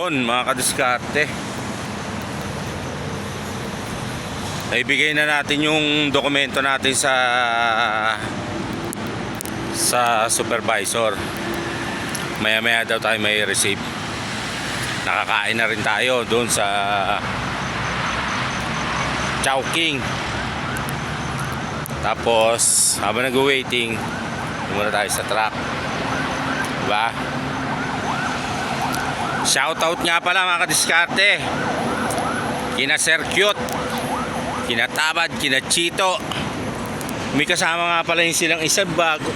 Yun mga kadiskarte. Naibigay na natin yung dokumento natin sa sa supervisor. Maya maya daw tayo may receive. Nakakain na rin tayo doon sa Chowking. Tapos habang nag-waiting, muna tayo sa truck. Diba? Shoutout nga pala mga kadiskarte. Kina Sir Cute, kina Tabad, kina Chito. May kasama nga pala yung silang isa bago.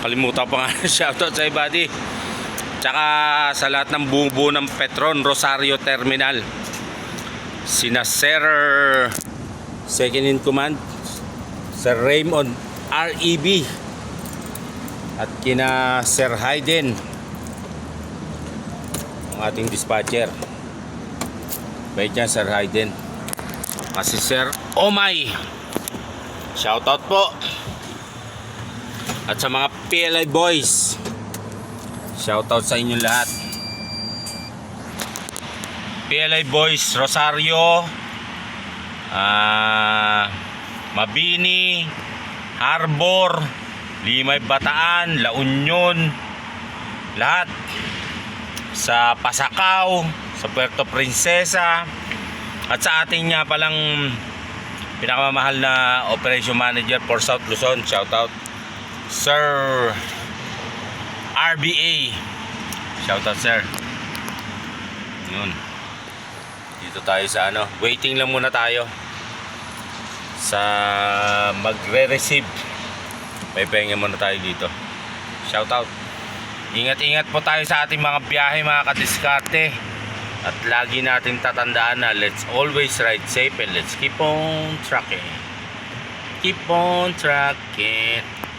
Kalimutan pa nga shoutout sa ibadi. Tsaka sa lahat ng bubo ng Petron Rosario Terminal. Sina Sir Second in Command, Sir Raymond REB at kina Sir Hayden ating dispatcher. Bait niya Sir Hayden. Kasi Sir Omay. Shoutout po. At sa mga PLI boys shoutout sa inyong lahat. PLI boys Rosario ah Mabini Harbor Limay Bataan La Union lahat sa Pasakaw, sa Puerto Princesa, at sa ating nga palang pinakamamahal na Operation Manager for South Luzon. Shout out Sir RBA. Shout out sir. Yun. Dito tayo sa ano, waiting lang muna tayo sa magre-receive. May pahinga muna tayo dito. Shout out. Ingat-ingat po tayo sa ating mga biyahe mga kadiskarte. At lagi natin tatandaan na let's always ride safe and let's keep on trucking. Keep on trucking.